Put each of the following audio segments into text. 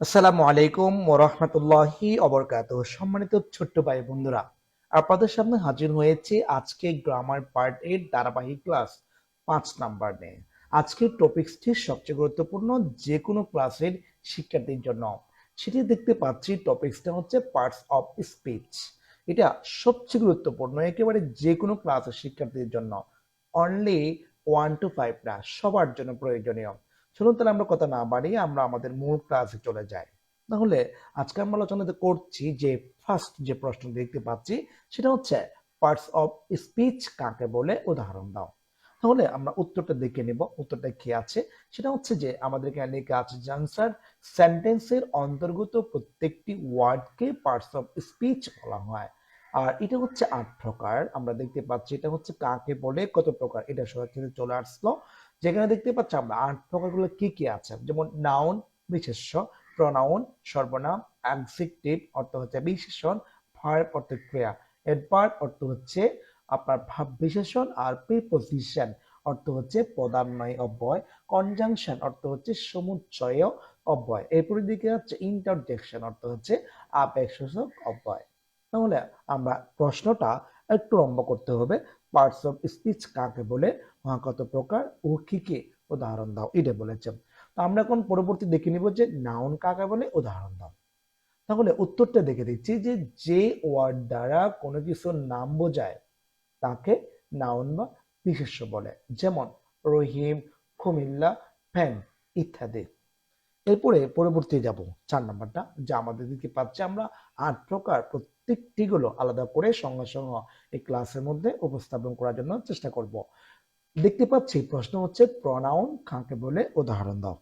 আসসালামু আলাইকুম ওরহমতুল্লাহি অবরকাত সম্মানিত ছোট্ট ভাই বন্ধুরা, আপনাদের সামনে হাজির হয়েছে আজকে গ্রামার পার্ট এর ধারাবাহিক ক্লাস পাঁচ নাম্বার নিয়ে। আজকের টপিকসটি সবচেয়ে গুরুত্বপূর্ণ যে কোনো ক্লাসের শিক্ষার্থীর জন্য। সেটি দেখতে পাচ্ছি টপিকসটা হচ্ছে পার্টস অফ স্পিচ। এটা সবচেয়ে গুরুত্বপূর্ণ একেবারে যে কোনো ক্লাসের শিক্ষার্থীর জন্য। অনলি ওয়ান টু ফাইভ না, সবার জন্য প্রয়োজনীয়। চলুন তাহলে আমরা কথা না বাড়িয়ে আমরা আমাদের মূল ক্লাসে চলে যাই। তাহলে আজকে আমরা আলোচনা করছি, যে ফার্স্ট যে প্রশ্ন দেখতে পাচ্ছি, সেটা হচ্ছে পার্টস অফ স্পিচ কাকে বলে? উদাহরণ দাও। তাহলে আমরা উত্তরটা দেখে নেব, উত্তরটা কি আছে? সেটা হচ্ছে যে আমাদের এখানে লেখা আছে যে আনসার সেন্টেন্সের অন্তর্গত প্রত্যেকটি ওয়ার্ডকে পার্টস অফ স্পিচ বলা হয়। আর এটা হচ্ছে আট প্রকার, আমরা দেখতে পাচ্ছি এটা হচ্ছে কাকে বলে, কত প্রকার, এটা সরাসরি চলে আসলো। যেখানে দেখতে পাচ্ছি আমরা আট প্রকারগুলো কি কি আছে? যেমন নাউন বিশেষ্য প্রনাউন সর্বনাম অ্যাডজেক্টিভ অর্থ হচ্ছে বিশেষণ ভার্ব অর্থ ক্রিয়া। এডভার্ব অর্থ হচ্ছে আপনার ভাব বিশেষণ আর প্রিপোজিশন অর্থ হচ্ছে পদান্বয় অব্যয়। কনজাংশন অর্থ হচ্ছে সমুচ্চয় অব্যয়। এরপরে দিকে হচ্ছে ইন্টারজেকশন অর্থ হচ্ছে আবেগসূচক অব্যয়। তাহলে আমরা প্রশ্নটা একটু লম্বা করতে হবে। পার্টস অফ স্পিচ কাকে বলে? কত প্রকার ও কি কি উদাহরণ দাও। এটা বলেছে। তো আমরা এখন পরবর্তী দেখে নিব যে নাউন কাকে বলে? উদাহরণ দাও। তাহলে উত্তরটা দেখে দিচ্ছি যে যে ওয়ার্ড দ্বারা কোনো কিছুর নাম বোঝায়, তাকে নাউন বা বিশেষ্য বলে। যেমন রহিম, কুমিল্লা ফ্যান ইত্যাদি। এরপরে পরবর্তী যাব, চার নাম্বারটা, যা আমাদের দিকে পাচ্ছে। আমরা আট প্রকার প্রত্যেকটি গুলো আলাদা করে সঙ্গে সঙ্গে এই ক্লাসের মধ্যে উপস্থাপন করার জন্য চেষ্টা করব। দেখতে পাচ্ছি, প্রশ্ন হচ্ছে প্রনাউন কাকে বলে? উদাহরণ দাও।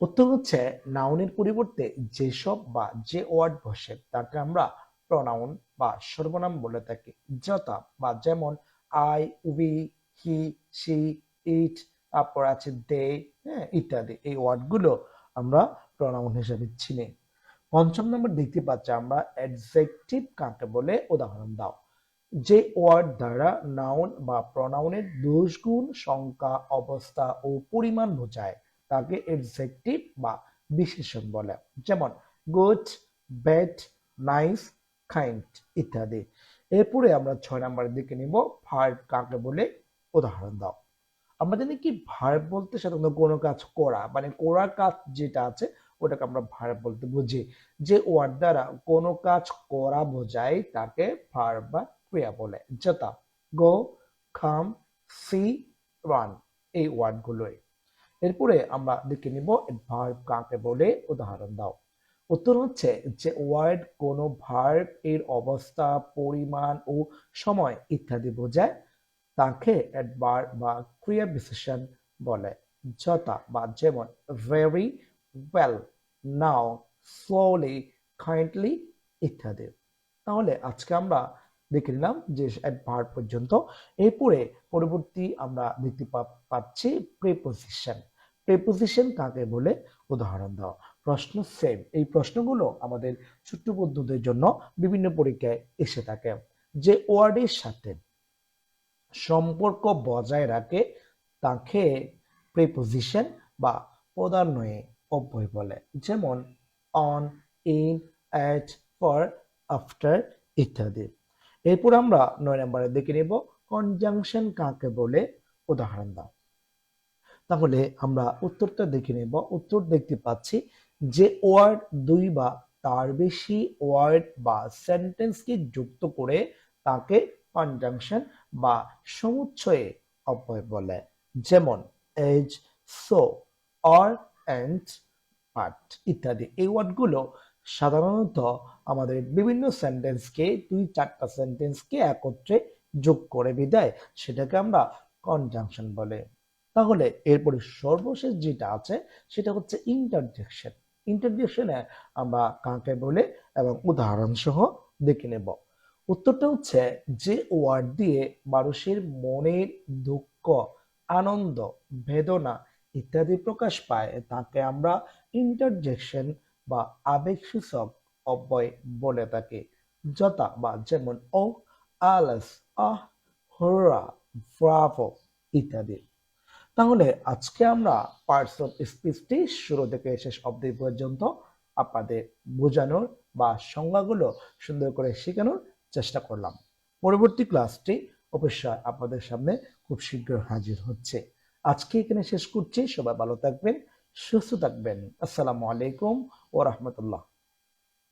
উত্তর হচ্ছে নাউনের পরিবর্তে যেসব বা যে ওয়ার্ড বসে, তাকে আমরা প্রনাউন বা সর্বনাম বলে থাকি। যথা বা যেমন I we he she it তারপর আছে দে হ্যাঁ ইত্যাদি। এই ওয়ার্ডগুলো আমরা প্রনাউন হিসেবে চিনি। পঞ্চম নম্বর দেখতে পাচ্ছি, আমরা অ্যাডজেক্টিভ কাকে বলে? উদাহরণ দাও। যে ওয়ার্ড দ্বারা নাউন বা প্রনাউনের দোষগুণ, সংখ্যা, অবস্থা ও পরিমাণ বোঝায়, তাকে এডজেক্টিভ বা বিশেষণ বলে। যেমন গুড ব্যাড নাইস কাইন্ড ইত্যাদি। এরপরে আমরা ছয় নম্বরের দিকে নিব ভার্ব কাকে বলে? উদাহরণ দাও। আমরা জানি কি ভার্ব বলতে সাধারণত কোনো কাজ করা মানে করা কাজ যেটা আছে, ওটাকে আমরা ভার্ব বলতে বুঝি। যে ওয়ার্ড দ্বারা কোনো কাজ করা বোঝায়, তাকে ভার্ব বা ক্রিয়া বলে, যথা গো, খাম, সি, রান, এই ওয়ার্ডগুলোই। এরপরে আমরা দেখে নিব ভার্ব কাকে বলে, উদাহরণ দাও। উত্তর হচ্ছে যে ওয়ার্ড কোনো ভার্ব এর অবস্থা, পরিমাণ ও সময় ইত্যাদি বোঝায়, তাকে অ্যাডভার্ব বা ক্রিয়া বিশেষণ বলে। যথা বা যেমন very well now slowly kindly ইত্যাদি। তাহলে আজকে আমরা দেখে নিলাম যে অ্যাডভার্ব পর্যন্ত। এরপরে পরবর্তী আমরা দেখতে পাচ্ছি প্রিপোজিশন প্রিপোজিশন কাকে বলে? উদাহরণ দাও। প্রশ্ন সেম এই প্রশ্নগুলো আমাদের ছোট্ট বন্ধুদের জন্য বিভিন্ন পরীক্ষায় এসে থাকে। যে ওয়ার্ডের সাথে সম্পর্ক বজায় রাখে, তাকে প্রিপোজিশন বা পদান্বয়ে অব্যয় বলে। যেমন on in at for after ইত্যাদি। এরপর আমরা নয় নম্বরে দেখে নেব। কনজাংশন কাকে বলে? উদাহরণ দাও। তাহলে আমরা উত্তরটা দেখে নেব। উত্তর দেখতে পাচ্ছি যে ওয়ার্ড দুই বা তার বেশি ওয়ার্ড বা সেন্টেন্সকে যুক্ত করে তাকে কনজাংশন বা সমুচ্ছয়ে অব্যয় বলে। যেমন as so or and but ইত্যাদি। এই ওয়ার্ডগুলো সাধারণত আমাদের বিভিন্ন সেন্টেন্সকে দুই চারটা সেন্টেন্সকে একত্রে যোগ করে বিদায়, সেটাকে আমরা কনজাংশন বলে। তাহলে এরপরে সর্বশেষ যেটা আছে, সেটা হচ্ছে ইন্টারজেকশন ইন্টারজেকশনে আমরা কাকে বলে এবং উদাহরণ সহ দেখে নেব। উত্তরটা হচ্ছে যে ওয়ার্ড দিয়ে মানুষের মনের দুঃখ, আনন্দ, বেদনা ইত্যাদি প্রকাশ পায়, তাকে আমরা ইন্টারজেকশন বা আবেগসূচক অব্যয় বলে থাকি। যথা বা যেমন ও আলাস, আহ ইত্যাদি। তাহলে আজকে আমরা পার্টস অফ স্পিচটি শুরু থেকে শেষ অবধি পর্যন্ত আপনাদের বোঝানোর বা সংজ্ঞাগুলো সুন্দর করে শেখানোর চেষ্টা করলাম। পরবর্তী ক্লাসটি অবশ্যই আপনাদের সামনে খুব শীঘ্র হাজির হচ্ছে। আজকে এখানে শেষ করছি। সবাই ভালো থাকবেন, সুস্থ থাকবেন। আসসালামু আলাইকুম ও রহমতুল্লাহ